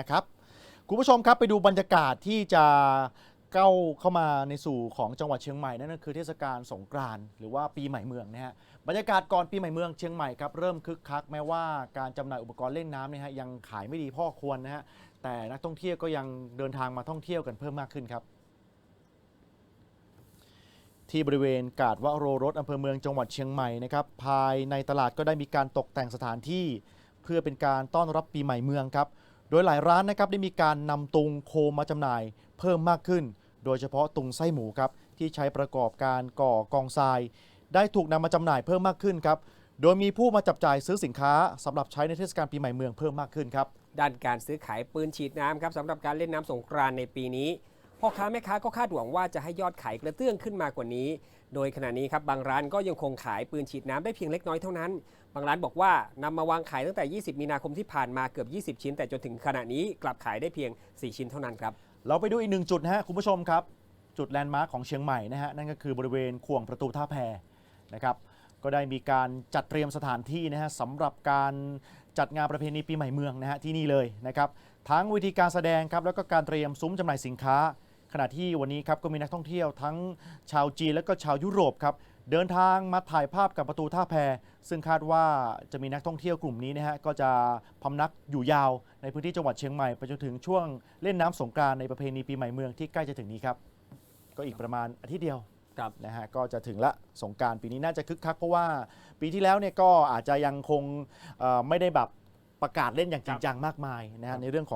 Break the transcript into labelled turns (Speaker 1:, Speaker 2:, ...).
Speaker 1: นะครับคุณผู้ชมครับไปดูบรรยากาศที่จะก้าเข้ามาในสู่ของจังหวัดเชียงใหม่นั่นก็คือเทศกาลสงกรานต์หรือว่าปีใหม่เมืองนะฮะบรรยากาศก่อนปีใหม่เมืองเชียงใหม่ครับเริ่มคึกคักแม้ว่าการจำหน่ายอุปกรณ์เล่นน้ำเนี่ยฮะยังขายไม่ดีพ่อควรนะฮะแต่นักท่องเที่ยวก็ยังเดินทางมาท่องเที่ยวกันเพิ่มมากขึ้นครับ ที่บริเวณกาดวโรรสอำเภอเมืองจังหวัดเชียงใหม่นะครับภายในตลาดก็ได้มีการตกแต่งสถานที่ เพื่อเป็นการต้อนรับปีใหม่เมืองครับ โดยหลายร้านนะครับได้มีการนำตุงโคมมาจำหน่ายเพิ่มมากขึ้น โดยเฉพาะตุงไส้หมูครับที่ใช้ประกอบการก่อกองทราย ได้ถูกนำมาจำหน่ายเพิ่มมากขึ้นครับ โดยมีผู้มาจับจ่ายซื้อสินค้าสำหรับใช้ในเทศกาลปีใหม่เมืองเพิ่มมากขึ้นครับ
Speaker 2: ด้านการซื้อขายปืนฉีดน้ำครับสำหรับการเล่นน้ำสงกรานต์ในปีนี้ พ่อค้าแม่ค้าก็คาดหวังว่าจะให้ยอดขายกระเตื้องขึ้นมากว่านี้ โดยขณะนี้ครับบางร้านก็ยังคงขายปืนฉีดน้ำได้เพียงเล็กน้อยเท่านั้น บางร้านบอกว่านำมาวางขายตั้งแต่ 20 มีนาคมที่ผ่านมาเกือบ 20 ชิ้น แต่จนถึงขณะนี้กลับขายได้เพียง 4 ชิ้นเท่านั้นครับ
Speaker 1: เราไปดูอีกหนึ่งจุดนะฮะคุณผู้ชมครับ จุดแลนด์มาร์คของเชียงใหม่นะฮะนั่นก็คือบริเวณขวงประตูท่าแพนะครับก็ได้มีการจัดเตรียมสถานที่นะฮะสำหรับการจัดงานประเพณีปีใหม่เมืองนะฮะที่นี่เลยนะครับทั้งวิธีการแสดงครับแล้วก็การเตรียมซุ้มจำหน่ายสินค้า ขณะที่วันนี้ครับก็มีนักท่องเที่ยวทั้งชาวจีนและก็ชาวยุโรปครับเดินทางมาถ่ายภาพกับประตูท่าแพ ซึ่งคาดว่าจะมีนักท่องเที่ยวกลุ่มนี้นะฮะก็จะพำนักอยู่ยาวในพื้นที่จังหวัดเชียงใหม่ไปจนถึงช่วงเล่นน้ำสงกรานต์ในประเพณีปีใหม่เมืองที่ใกล้จะถึงนี้ครับ ก็อีกประมาณอาทิตย์เดียว
Speaker 2: ครับ
Speaker 1: นะฮะก็จะถึงละสงกรารปีนี้น่าจะคึกคักเพราะว่าปีที่แล้วเนี่ยก็อาจจะยังคงเอ่อไม่ได้แบบประกาศเล่นอย่างจริงจังมากมายนะฮะในเรื่องของ